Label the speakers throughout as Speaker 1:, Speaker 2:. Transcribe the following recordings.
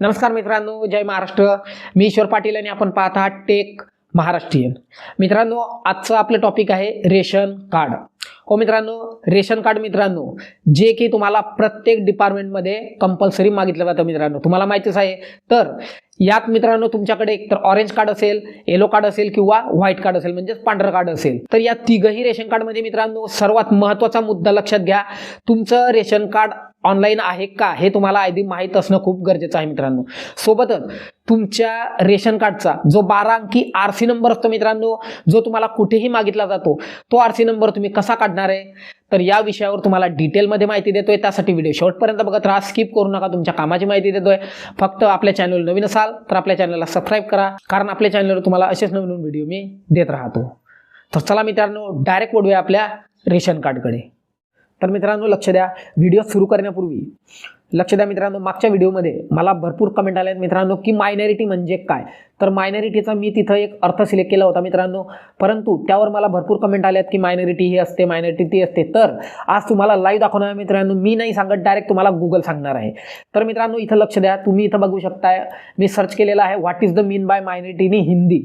Speaker 1: नमस्कार मित्रांनो जय महाराष्ट्र. मी ईश्वर पाटील आणि आपण पाहत आहात टेक महाराष्ट्रीयन. मित्रांनो आजचं आपलं टॉपिक आहे रेशन कार्ड. हो मित्रांनो रेशन कार्ड मित्रांनो जे की तुम्हाला प्रत्येक डिपार्टमेंटमध्ये कंपल्सरी मागितलं जातं मित्रांनो. तुम्हाला माहितीच आहे. तर यात मित्रांनो तुमच्याकडे एकतर ऑरेंज कार्ड असेल येलो कार्ड असेल किंवा व्हाईट कार्ड असेल म्हणजेच पांढरं कार्ड असेल. तर या तिघही रेशन कार्डमध्ये मित्रांनो सर्वात महत्त्वाचा मुद्दा लक्षात घ्या. तुमचं रेशन कार्ड ऑनलाईन आहे का हे तुम्हाला आधी माहीत असणं खूप गरजेचं आहे मित्रांनो. सोबतच तुमच्या रेशन कार्डचा जो बारा अंकी आर सी नंबर असतो मित्रांनो जो तुम्हाला कुठेही मागितला जातो तो आर सी नंबर तुम्ही कसा काढणार आहे? तर या विषयावर तुम्हाला डिटेलमध्ये माहिती देतोय. त्यासाठी व्हिडिओ शेवटपर्यंत बघत राहा. स्किप करू नका. तुमच्या कामाची माहिती देतोय. फक्त आपल्या चॅनल नवीन असाल तर आपल्या चॅनलला सबस्क्राईब करा. कारण आपल्या चॅनलवर तुम्हाला असेच नवीन नवीन व्हिडिओ मी देत राहतो. तर चला मित्रांनो डायरेक्ट वळूया आपल्या रेशन कार्डकडे तर मित्रांनो लक्ष द्या. व्हिडिओ सुरू करण्यापूर्वी लक्ष द्या मित्रांनो मागच्या व्हिडिओमध्ये मला भरपूर कमेंट आले आहेत मित्रांनो की मायनॉरिटी म्हणजे काय? तर मायनॉरिटीचा मी तिथं एक अर्थ सिलेक्ट केला होता मित्रांनो. परंतु त्यावर मला भरपूर कमेंट आल्यात की मायनॅरिटी ही असते मायनॉरिटी ती असते. तर आज तुम्हाला लाईव्ह दाखवणार आहे मित्रांनो. मी नाही सांगत डायरेक्ट तुम्हाला गुगल सांगणार आहे. तर मित्रांनो इथं लक्ष द्या. तुम्ही इथं बघू शकताय मी सर्च केलेलं आहे what is the mean by minority in Hindi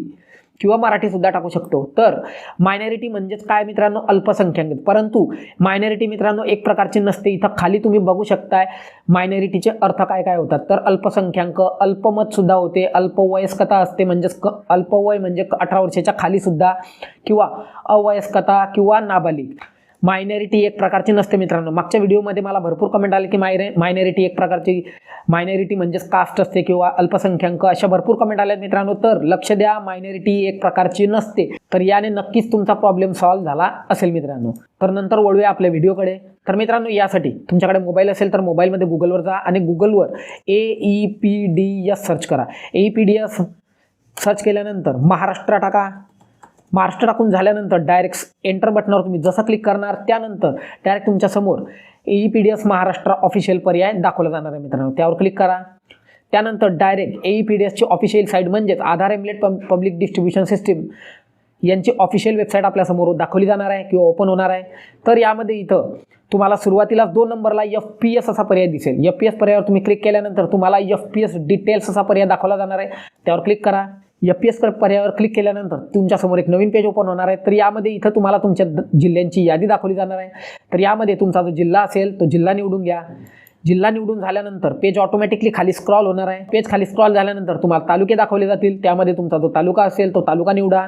Speaker 1: किंवा मराठी सुद्धा टाकू शकतो. तर मायनॅरिटी म्हणजेच काय मित्रांनो? अल्पसंख्याक. परंतु मायनॅरिटी मित्रांनो एक प्रकारची नसते. इथं खाली तुम्ही बघू शकताय मायनॅरिटीचे अर्थ काय काय होतात? तर अल्पसंख्याक अल्पमत सुद्धा होते. अल्पवयस्कता असते म्हणजेच क अल्पवय म्हणजे अठरा वर्षाच्या खाली सुद्धा किंवा अवयस्कता किंवा नाबालिक मायनॅरिटी एक प्रकारची नसते मित्रांनो. मागच्या व्हिडिओमध्ये मला भरपूर कमेंट आले की मायरे मायनॅरिटी एक प्रकारची मायनॅरिटी म्हणजेच कास्ट असते किंवा अल्पसंख्याक अशा भरपूर कमेंट आल्या मित्रांनो. तर लक्ष द्या मायनॅरिटी एक प्रकारची नसते. तर याने नक्कीच तुमचा प्रॉब्लेम सॉल्व्ह झाला असेल मित्रांनो. तर नंतर वळूया आपल्या व्हिडिओकडे. तर मित्रांनो यासाठी तुमच्याकडे मोबाईल असेल तर मोबाईलमध्ये गुगलवर जा आणि गुगलवर A E P D S search करा. A E P D S search केल्यानंतर महाराष्ट्र टाका. महाराष्ट्र टाकून झाल्यानंतर डायरेक्ट एंटर बटनावर तुम्ही जसं क्लिक करणार त्यानंतर डायरेक्ट तुमच्यासमोर E P D S Maharashtra official पर्याय दाखवला जाणार आहे मित्रांनो. त्यावर क्लिक करा. त्यानंतर direct A E P D एसची ऑफिशियल साईट म्हणजेच Aadhaar enabled public distribution system यांची ऑफिशियल वेबसाईट आपल्यासमोर दाखवली जाणार आहे किंवा ओपन होणार आहे. तर यामध्ये इथं तुम्हाला सुरुवातीला दोन नंबरला एफ पी एस असा पर्याय दिसेल. एफ पी एस पर्यायावर तुम्ही क्लिक केल्यानंतर तुम्हाला एफ पी एस डिटेल्स असा पर्याय दाखवला जाणार आहे. त्यावर क्लिक करा. एफ पी एस पर्यायावर क्लिक केल्यानंतर तुमच्यासमोर एक नवीन पेज ओपन होणार आहे. तर यामध्ये इथं तुम्हाला तुमच्या द- जिल्ह्यांची यादी दाखवली जाणार आहे. तर यामध्ये तुमचा जो जिल्हा असेल तो जिल्हा निवडून घ्या. जिल्हा निवडून झाल्यानंतर पेज ऑटोमॅटिकली खाली स्क्रॉल होणार आहे. पेज खाली स्क्रॉल झाल्यानंतर तुम्हाला तालुके दाखवले जातील. त्यामध्ये तुमचा जो तालुका असेल तो तालुका निवडा.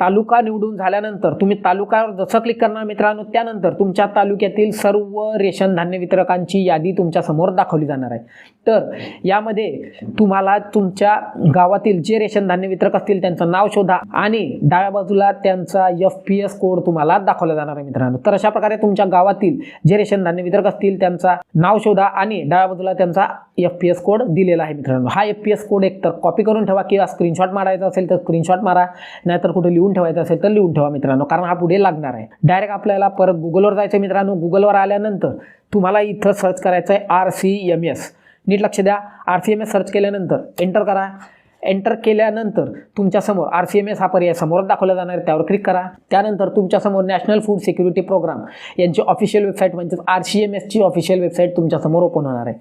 Speaker 1: तालुका निवडून झाल्यानंतर तुम्ही तालुकावर जसं क्लिक करणार मित्रांनो त्यानंतर तुमच्या तालुक्यातील सर्व रेशन धान्य वितरकांची यादी तुमच्यासमोर दाखवली जाणार आहे. तर यामध्ये तुम्हाला तुमच्या गावातील जे रेशन धान्य वितरक असतील त्यांचं नाव शोधा आणि डाव्या बाजूला त्यांचा एफ पी एस कोड तुम्हाला दाखवला जाणार आहे मित्रांनो. तर अशा प्रकारे तुमच्या गावातील जे रेशन धान्य वितरक असतील त्यांचा नाव शोधा आणि डाव्या बाजूला त्यांचा एफ पी एस कोड दिलेला आहे मित्रांनो. हा एफ पी एस कोड एकतर कॉपी करून ठेवा किंवा स्क्रीनशॉट मारायचा असेल तर स्क्रीनशॉट मारा नाहीतर कुठे लिहून ठेवायचं असेल तर लिहून ठेवा मित्रांनो कारण हा पुढे लागणार आहे. डायरेक्ट आपल्याला परत गुगलवर जायचं मित्रांनो गुगलवर आल्यानंतर तुम्हाला इथं सर्च करायचं आहे आर सी एम एस नीट लक्ष द्या R C M S search केल्यानंतर एंटर करा. एंटर केल्यानंतर तुमच्यासमोर आर सी एम एस हा पर्याय समोर दाखवला जाणार आहे त्यावर क्लिक करा. त्यानंतर तुमच्यासमोर नॅशनल फूड सिक्युरिटी प्रोग्राम यांची ऑफिशियल वेबसाईट म्हणजेच आर सी एम एसची ऑफिशियल वेबसाईट तुमच्यासमोर ओपन होणार आहे.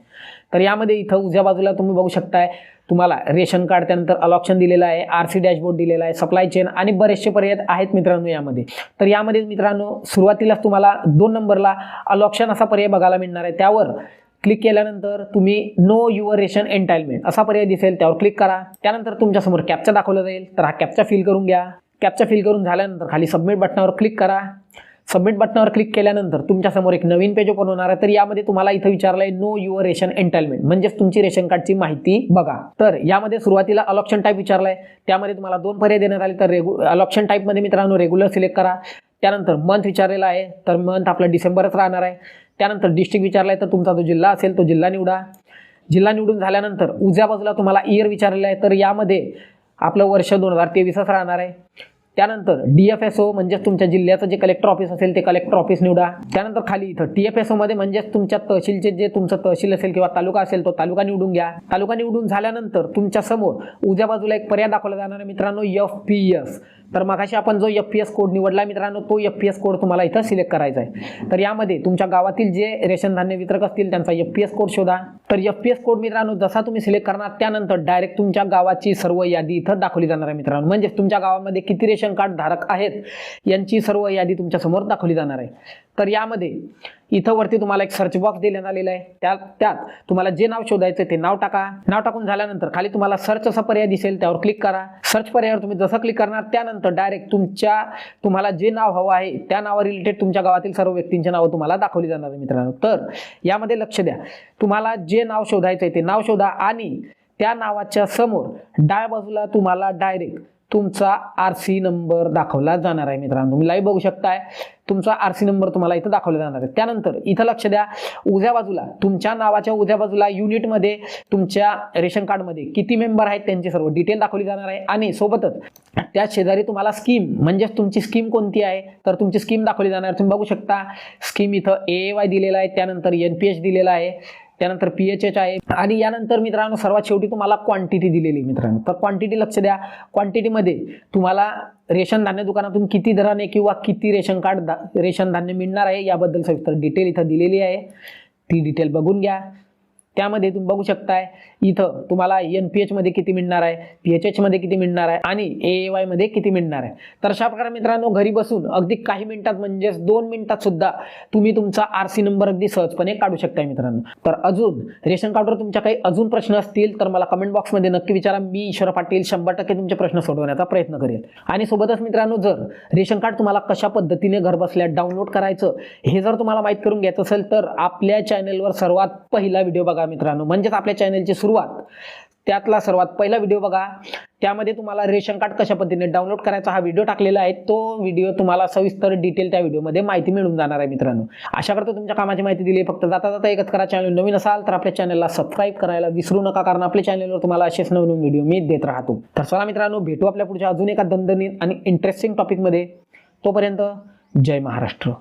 Speaker 1: तर यामध्ये इथं उजव्या बाजूला तुम्ही बघू शकताय तुम्हाला रेशन कार्ड त्यानंतर अलॉक्शन दिलेलं आहे आर सी डॅशबोर्ड दिलेला आहे सप्लाय चेन आणि बरेचसे पर्याय आहेत मित्रांनो यामध्ये. तर यामध्ये मित्रांनो सुरुवातीलाच तुम्हाला दोन नंबरला अलॉक्शन असा पर्याय बघायला मिळणार आहे. त्यावर क्लिक केल्यानंतर तुम्ही नो युअर रेशन एन्टायलमेंट असा पर्याय दिसेल. त्यावर क्लिक करा. त्यानंतर तुमच्यासमोर कॅपचा दाखवला जाईल. तर हा कॅपचा फिल करून घ्या. कॅपचा फिल करून झाल्यानंतर खाली सबमिट बटनावर क्लिक करा. सबमिट बटनावर क्लिक केल्यानंतर तुमच्यासमोर एक नवीन पेज ओपन होणार आहे. तर यामध्ये तुम्हाला इथं विचारलं आहे नो युअर रेशन एंटायलमेंट म्हणजेच तुमची रेशन कार्डची माहिती बघा. तर यामध्ये सुरुवातीला अलॉक्शन टाईप विचारलाय आहे. त्यामध्ये तुम्हाला दोन पर्याय देण्यात आले. तर रेगु अलॉक्शन टाईपमध्ये मित्रांनो रेग्युलर सिलेक्ट करा. त्यानंतर मंथ विचारलेला आहे. तर मंथ आपला डिसेंबरच राहणार आहे. त्यानंतर डिस्ट्रिक्ट विचारला आहे. तर तुमचा जो जिल्हा असेल तो जिल्हा निवडा. जिल्हा निवडून झाल्यानंतर उजव्या बाजूला तुम्हाला इयर विचारलेलं आहे. तर यामध्ये आपलं वर्ष दोन हजार तेवीसच राहणार आहे. त्यानंतर डी एफ एस ओ म्हणजेच तुमच्या जिल्ह्याचं जे कलेक्टर ऑफिस असेल ते कलेक्टर ऑफिस निवडा. त्यानंतर खाली इथं टी एफ एस ओमध्ये म्हणजेच तुमच्या तहसीलचे जे तुमचं तहसील असेल किंवा तालुका असेल तो तालुका निवडून घ्या. तालुका निवडून झाल्यानंतर तुमच्यासमोर उजव्या बाजूला एक पर्याय दाखवला जाणार आहे मित्रांनो एफ पी एस तर मगाशी आपण जो एफ पी एस कोड निवडला मित्रांनो तो एफ पी एस कोड तुम्हाला इथं सिलेक्ट करायचा आहे. तर यामध्ये तुमच्या गावातील जे रेशन धान्य वितरक असतील त्यांचा एफ पी एस कोड शोधा. तर एफ पी एस कोड मित्रांनो जसा तुम्ही सिलेक्ट करणार त्यानंतर डायरेक्ट तुमच्या गावाची सर्व यादी इथं दाखवली जाणार आहे मित्रांनो. म्हणजेच तुमच्या गावामध्ये किती रेशन कार्ड धारक आहेत यांची सर्व यादी तुमच्यासमोर दाखवली जाणार आहे. तर यामध्ये इथं वरती तुम्हाला एक सर्च बॉक्स देण्यात आलेला आहे. त्यात त्यात तुम्हाला जे नाव शोधायचं ते नाव टाका. नाव टाकून झाल्यानंतर खाली तुम्हाला सर्च असा पर्याय दिसेल त्यावर क्लिक करा. सर्च पर्यायावर तुम्ही जसं क्लिक करणार त्यानंतर डायरेक्ट तुमच्या तुम्हाला जे नाव हवं आहे त्या नावा रिलेटेड तुमच्या गावातील सर्व व्यक्तींची नावं तुम्हाला दाखवली जाणार आहे मित्रांनो. तर यामध्ये लक्ष द्या. तुम्हाला जे नाव शोधायचं आहे ते नाव शोधा आणि त्या नावाच्या समोर डाव्या बाजूला तुम्हाला डायरेक्ट तुमचा आर सी नंबर दाखवला जाणार आहे मित्रांनो. तुम्ही लाईव्ह बघू शकताय. तुमचा आर सी नंबर तुम्हाला इथं दाखवला जाणार आहे. त्यानंतर इथं लक्ष द्या. उजव्या बाजूला तुमच्या नावाच्या उजव्या बाजूला युनिटमध्ये तुमच्या रेशन कार्डमध्ये किती मेंबर आहेत त्यांची सर्व डिटेल दाखवली जाणार आहे. आणि सोबतच त्या शेजारी तुम्हाला स्कीम म्हणजेच तुमची स्कीम कोणती आहे तर तुमची स्कीम दाखवली जाणार आहे. तुम्ही बघू शकता. स्कीम इथं ए वाय दिलेला आहे. त्यानंतर एन पी एच दिलेला आहे. त्यानंतर पी एच एच आहे. आणि यानंतर मित्रांनो सर्वात शेवटी तुम्हाला क्वांटिटी दिलेली आहे मित्रांनो. तर क्वांटिटी लक्ष द्या. क्वांटिटीमध्ये तुम्हाला रेशन धान्य दुकानातून किती दराने किंवा किती रेशन कार्ड दा रेशन धान्य मिळणार आहे याबद्दल सविस्तर डिटेल इथं दिलेली आहे. ती डिटेल बघून घ्या. त्यामध्ये तुम्ही बघू शकताय इथं तुम्हाला एन पी एचमध्ये किती मिळणार आहे पी एच एचमध्ये किती मिळणार आहे आणि ए वायमध्ये किती मिळणार आहे. तर अशा प्रकारे मित्रांनो घरी बसून अगदी काही मिनिटात म्हणजेच दोन मिनिटात सुद्धा तुम्ही तुमचा आर सी नंबर अगदी सहजपणे काढू शकताय मित्रांनो. तर अजून रेशन कार्डवर तुमच्या काही अजून प्रश्न असतील तर मला कमेंट बॉक्समध्ये नक्की विचारा. मी ईश्वर पाटील शंभर टक्के तुमचे प्रश्न सोडवण्याचा प्रयत्न करेल. आणि सोबतच मित्रांनो जर रेशन कार्ड तुम्हाला कशा पद्धतीने घर बसल्या डाउनलोड करायचं हे जर तुम्हाला माहीत करून घ्यायचं असेल तर आपल्या चॅनलवर सर्वात पहिला व्हिडिओ बघा. मित्रांनो म्हणजेच आपल्या चॅनलची सुरुवात. त्यातला सर्वात पहिला व्हिडिओ बघा. त्यामध्ये तुम्हाला रेशन कार्ड कशा पद्धतीने डाउनलोड करायचा हा व्हिडिओ टाकलेला आहे. तो व्हिडिओ तुम्हाला सविस्तर डिटेल त्या व्हिडिओमध्ये माहिती मिळून जाणार आहे मित्रांनो. अशा करता तुमच्या कामाची माहिती दिली फक्त जाता जाता एकच करा. चॅनल नवीन असाल तर आपल्या चॅनलला सबस्क्राईब करायला विसरू नका कारण आपल्या चॅनलवर तुम्हाला असेच नवनवीन व्हिडिओ मी देत राहतो. तर चला मित्रांनो भेटू आपल्या पुढच्या अजून एका दणदणीत आणि इंटरेस्टिंग टॉपिकमध्ये तोपर्यंत जय महाराष्ट्र.